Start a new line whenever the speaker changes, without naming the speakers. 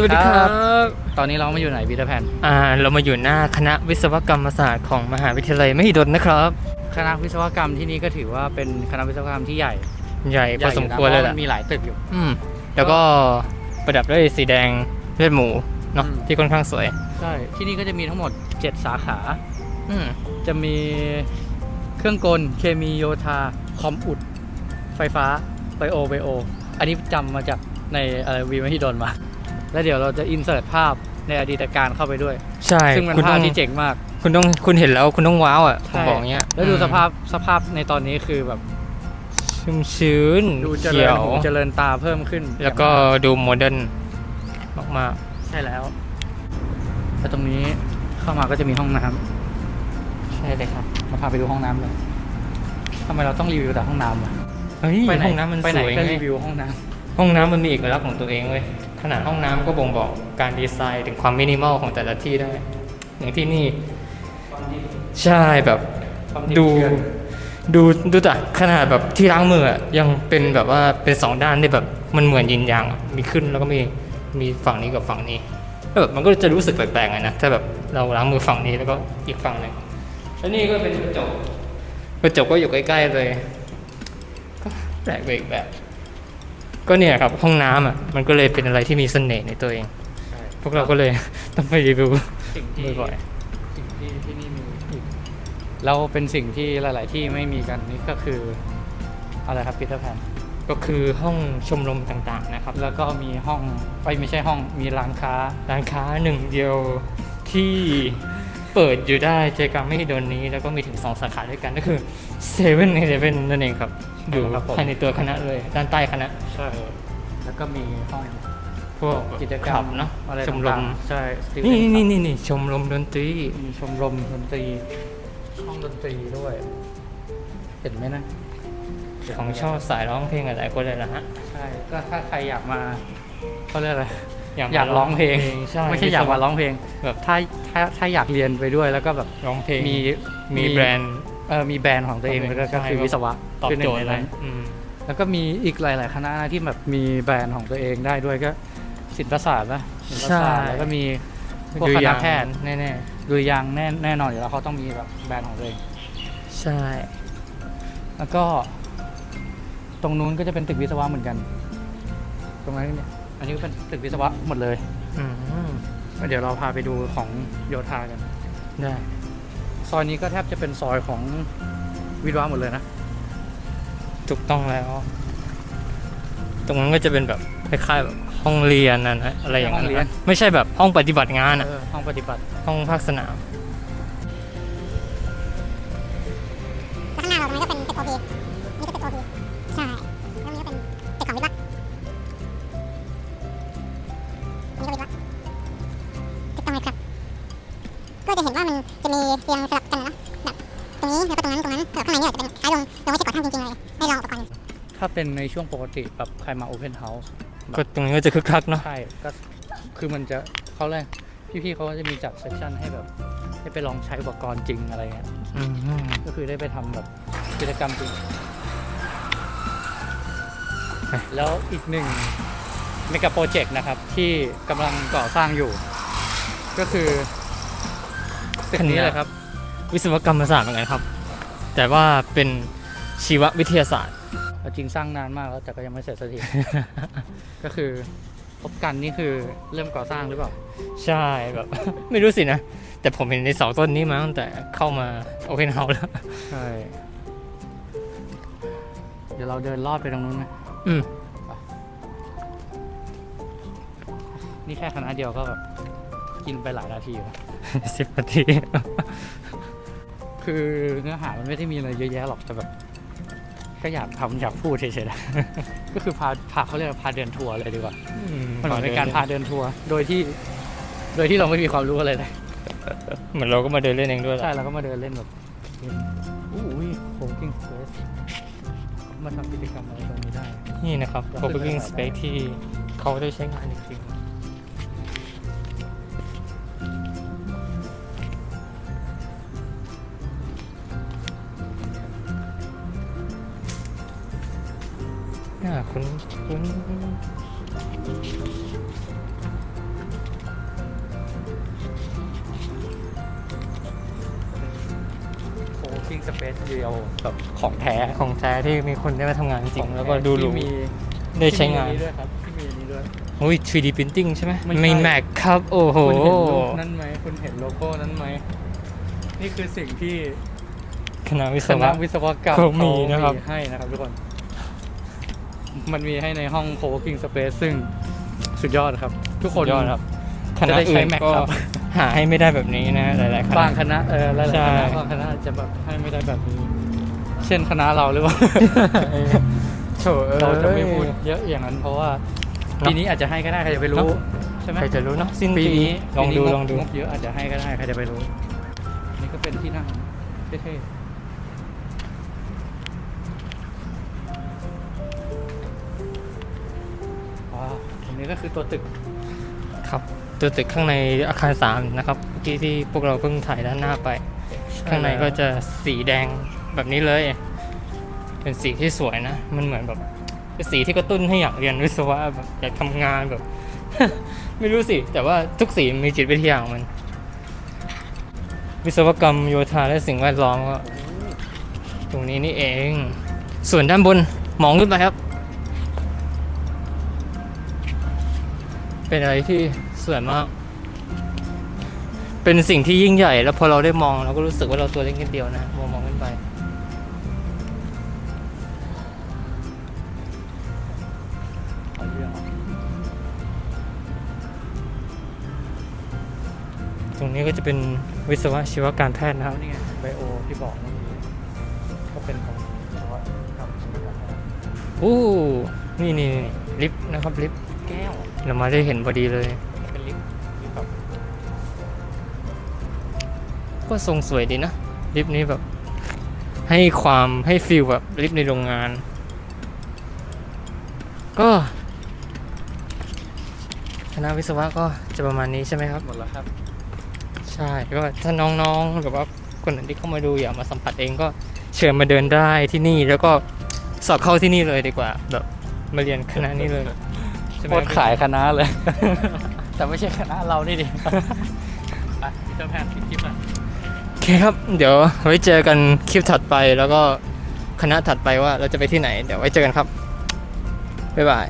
สวัสดีครับ ตอนนี้เรามาอยู่ไหนพีเตอร์แพน
อ่า เรามาอยู่หน้าคณะวิศวกรรมศาสตร์ของมหาวิทยาลัยมหิดลนะครับ
คณะวิศวกรรมที่นี่ก็ถือว่าเป็นคณะวิศวกรรมที่ใหญ่
ใหญ่พอสมควรเลย
ให
แห
ญ่
ละ
อนะพาะมันมีหลายตึกอยู่
อืม แล้วก็ประดับด้วยสีแดงเลือดหมูเนาะ
อืม
ที่ค่อนข้างสวย
ใช่ ที่นี่ก็จะมีทั้งหมด 7 สาขา
อืม
จะมีเครื่องกล เคมีโยธา คอมอุด ไฟฟ้า ไบโอ ไบโอ อันนี้จำมาจากในอะไรวีมหิดลมา แล้วเดี๋ยวเราจะอินเสิร์ตภาพในอดีตการเข้าไปด้วย
ใช่
ซึ่งเป็น
คุณ
ภา
ต้
พ
อง
ที่เจ๋งมาก
คุณต้องคุณเห็นแล้วคุณต้องว้าวอะผมบอกเงี้ย
แล้วดู
อืม
สภาพสภาพในตอนนี้คือแบบ
ชุ่มชื้น
ดูเจ
เขี
ริญ
ยว
หูเจริญตาเพิ่มขึ้น
แล้วก็ดูโมเดิร์นมาก
ใช่แล้วแล้วตรงนี้เข้ามาก็จะมีห้องน้ำ
ๆใช่เลยครับ
มาพาไปดูห้องน้ำเลยทำไมเราต้องรีวิวแต่ห้องน้ำอะ
เฮ้ย
ไปไหน
ห้องน้ำมัน
ไป
ส
ไหน
วย
ก็
ไง
รีวิวห้องน้
ห้องน้ำมันมีเอกลักษณ์ของตัวเองเว้ย ขนาดห้องน้ำก็บ่งบอกการดีไซน์ถึงความมินิมอลของแต่ละที่ได้ อย่างที่นี่ำใช่แบบ
ความดิบ
ดู
เถื่อน
ดูดูแต่ขนาดแบบที่ล้างมืออะยังเป็นแบบว่าเป็นสองด้านที่แบบมันเหมือนยินยางอะมีขึ้นแล้วก็มีมีฝั่งนี้กับฝั่งนี้แล้วแบบมันก็จะรู้สึกแปลกๆไงนะถ้าแบบเราล้างมือฝั่งนี้แล้วก็อีกฝั่งหนึ่งแล้วนี่ก็เป็นกระจกกระจกก็อยู่ใกล้ๆเลยก็แปลกไปอีกแบบ ก็เนี่ยครับห้องน้ำอะมันก็เลยเป็นอะไรที่มีเสน่ห์ในตัวเอง
ใช่
พวกเราก็เลย ต้องไปรีวิว
สิ่งที่
บ่อย
สิ่งที่ที่นี่มีอีกแล้วเป็นสิ่งที่หลาย ๆ ที่ไม่มีกันนี่ก็คืออะไรครับพีเตอร์แพน
ก็คือห้องชมรมต่างๆนะครับ
แล้วก็มีห้องไปไม่ใช่ห้องมีร้านค้า
ร้านค้าหนึ่งเดียวที่ เปิดอยู่ได้ใจกลางไม่โดนนี้ แล้วก็มีถึง 2 สาขาด้วยกันก็คือเซเว่นในเซเว่นนั่นเองครับ อยู่
ครับผม
ภายในตัวคณะเลย ด้านใต้คณะ
ใช่ แล้วก็มีห้อง
พวก
กิจกรร
ขั
ม
บเนาะ
อะไร
ชมรม
ต่างๆใช่
นี่
student
นี่
club
นี่นี่ชมรมดนตรี
มีชมรมดนตรี ห้องดนตรีด้วย เห็นไหมนะ
ของชอบสายร้องเพลงหลายๆคนเลยนะฮะ
ใช่ ก็ถ้าใครอยากมาเขาเรียกอะไร
อยากมา
อยากร้องเพลง
ใช่
ไม่ใช่อยากมาร้องเพลง
แบบ
ถ้าถ้าถ้าอยากเรียนไปด้วยแล้วก็แบบ
ร้องเพลง
มี
มีแบรนด์
เออมีแบรนด์ของตัวเอง
ของตัวเอง
แล้วก็
ใช่
คือวิศวะ
ตอบ
คือห
โจ
นึ่ง
ทย์
ใน
เล
นั้
ย
น
อืม
แล้วก็มีอีกหลาย ๆ คณะนะที่แบบมีแบรนด์ของตัวเองได้ด้วยก็ศิลปศาสตร์นะศิลปศาสตร์
ใช่
แล้วก็มีพวก
ดู
ค
อ
ณะ
ย่าง
แพทย์
แน่
ดุริยางค์แน่แน่นอนอยู่แล้วเขาต้องมีแบบแบรนด์ของตัวเอง
ๆใช่
แล้วก็ ตรงนู้นก็จะเป็นตึกวิศวะเหมือนกัน ตรงนั้นเนี่ย อันนี้ก็เป็นตึกวิศวะหมดเลย
อืม
เดี๋ยวเราพาไปดูของโยธากัน
ได้
ซอยนี้ก็แทบจะเป็นซอยของวิศวะหมดเลยนะ
ถูกต้องแล้ว ตรงนั้นก็จะเป็นแบบคล้ายๆแบบห้องเรียนนะนะอะไรอย่างเงี้ยนะไม่ใช่แบบห้องปฏิบัติงานอะ
เออห้องปฏิบัติ
ห้องภาคสนาม
แล้วข้างหน้าเราตรงนี้ก็เป็นตึกโอพี ก็จะเห็นว่ามันจะมีเตียงสลับกันเนาะแบบตรงนี้แล้วก็ตรงนั้นตรงนั้นแต่ข้างในเนี่ยจะเป็นคล้ายโรงโรงให้เก็บก่อสร้างจริงๆเลยให้ลองอุปกรณ์
ถ้าเป็นในช่วงปกติแบบใครมาโอเพนเฮาส์
ก็ตรงนี้ก็จะคึกคักเนาะ
ใช่ก็คือมันจะเขาเลยพี่ๆเขาก็จะมีจัดเซสชั่นให้แบบให้ไปลองใช้อุปกรณ์จริงอะไรเงี้ย
อืม
ก็คือได้ไปทำแบบกิจกรรมจริง แล้วอีกหนึ่งเมกะโปรเจกต์นะครับที่กำลังก่อสร้างอยู่ ก็คือ ตึกนี้เลยครับ
วิศวกรรมศาสตร์เหมือนกันครับ แต่ว่าเป็นชีววิทยาศาสตร์
เอาจริงสร้างนานมากแล้วแต่ก็ยังไม่เสร็จสักที ก็คือพบกันนี่คือเริ่มก่อสร้างหรือเปล่า
ใช่แบบ ไม่รู้สินะ แต่ผมเห็นในเสาต้นนี้มาตั้งแต่เข้ามาโอเพนเฮาส์แล้ว
ใช่ เดี๋ยวเราเดินลอดไปตรงนู้นไหม
อืม
นี่แค่คณะเดียวก็แบบ กินไปหลายนาทีแล้ว
สิบนาที
คือเนื้อหามันไม่ได้มีอะไรเยอะแยะหรอกแต่แบบ ก็อยากทำอยากพูดเฉยๆนะ ก็คือพาพาเขาเรียกว่าพาเดินทัวร์เลยดีกว่า มันเหมือนเป็นการพาเดินทัวร์โดยที่ โดยที่เราไม่มีความรู้อะไรเลย
เหมือนเราก็มาเดินเล่นเองด้วยแห
ใช่
ละ
เราก็มาเดินเล่นแบบอู้ยโฮกิ้งสเปซมาทำกิจกรรมอะไรตรงนี้ได้
นี่นะครับ
เรา
co-working
ขึ้นไป
space ที่เขาได้ใช้งานจริงๆ น่าคุ้คุ้โคคิ
งสเปซเดียวแบบของแท้
ของแท้ที่มีคนได้มาทำงานจริง แล้วก็ดูหรู
ที่มี
ได้ใช้งาน
ด้วยครับที่มีนี้ด้วย
อ้ย 3D printing ใช่ไหม
ไม่ใมี
แม็กครับ โอ้โห
คุณเห็นรูปนั้นไหมคุณเห็นโลโก้นั้นไหม นี่คือสิ่งที่
คณะวิศวะ
วิศวกรรม
เขามีนะครับ
ให้นะครับทุกคน มันมีให้ในห้อง co-working space ซึ่งสุดยอดครับ ทุกคน
ยอดครับค
จะ
ณะ
ได้ใช้
อื่น
Mac
ก็
ครับ
หาให้ไม่ได้แบบนี้นะหลายๆคณะ
บางคณะเออหลายๆ
ใช่
คณะบางคณะอาจจะแบบให้ไม่ได้แบบนี้ เช่นคณะเราหรือเปล่า
เออโถเอ้ย
เราจะไม่พูดเยอะอย่างนั้น เพราะว่า
เนอะ
ปีนี้อาจจะให้ก็ได้ใครจะไปรู้
เนอะ
ใช่ไหม
ใครจะรู้เนาะสิ้น
ปี
ปี
นี้
ลองดู
ปีนี้
ลองดู
งบเยอะอาจจะให้ก็ได้ใครจะไปรู้ นี่ก็เป็นที่นั่งเท่ๆ ตรงนี้ก็คือตัวตึก
ครับตัวตึกข้างในอาคารสามนะครับเมื่อกี้ที่พวกเราเพิ่งถ่ายด้านหน้าไป ข้างในก็จะสีแดงแบบนี้เลย เป็นสีที่สวยนะ มันเหมือนแบบเป็นสีที่กระตุ้นให้อยากเรียนวิศวะแบบอยากทำงานแบบ ไม่รู้สิ แต่ว่าทุกสีมีจิตวิทยาของมัน วิศวกรรมโยธาและสิ่งแวดล้อมก็ตรงนี้นี่เอง ส่วนด้านบนมองขึ้นไปครับ เป็นอะไรที่สวยมาก เป็นสิ่งที่ยิ่งใหญ่ แล้วพอเราได้มองเราก็รู้สึกว่าเราตัวเล็กนิดเดียวนะมองมองขึ้นไป ตรงนี้ก็จะเป็นวิศวะชีวการแพทย์นะครับ
นี่ไงไบโอที่บอกเมื่กี้ก็เป็นของวิศวกรรมชีวการ
โอ้นี่นี่นี่ลิฟต์นะครับลิฟต์ เรามาได้เห็นพอดีเลย
เป็นลิฟต์ลิฟต์แบบ
ก็ทรงสวยดีนะ ลิฟต์นี้แบบ ให้ความให้ฟิลแบบลิฟต์ในโรงงาน ก็คณะวิศวะก็จะประมาณนี้ใช่ไหมครับ
หมดแล้วครับ
ใช่ก็ถ้าน้องๆแบบว่าคนไหนที่เข้ามาดูอยากมาสัมผัสเองก็เชิญมาเดินได้ที่นี่แล้วก็สอบเข้าที่นี่เลยดีกว่าแบบมาเรียนคณะนี้เลย ใช่ไหม
โคตรขายคณะเลย แต่ไม่ใช่คณะเรานี่ดิ ไปพีเตอร์แพนปิดคลิปอะ
โอเคครับ เดี๋ยวไว้เจอกันคลิปถัดไปแล้วก็คณะถัดไปว่าเราจะไปที่ไหน เดี๋ยวไว้เจอกันครับ บ๊ายบาย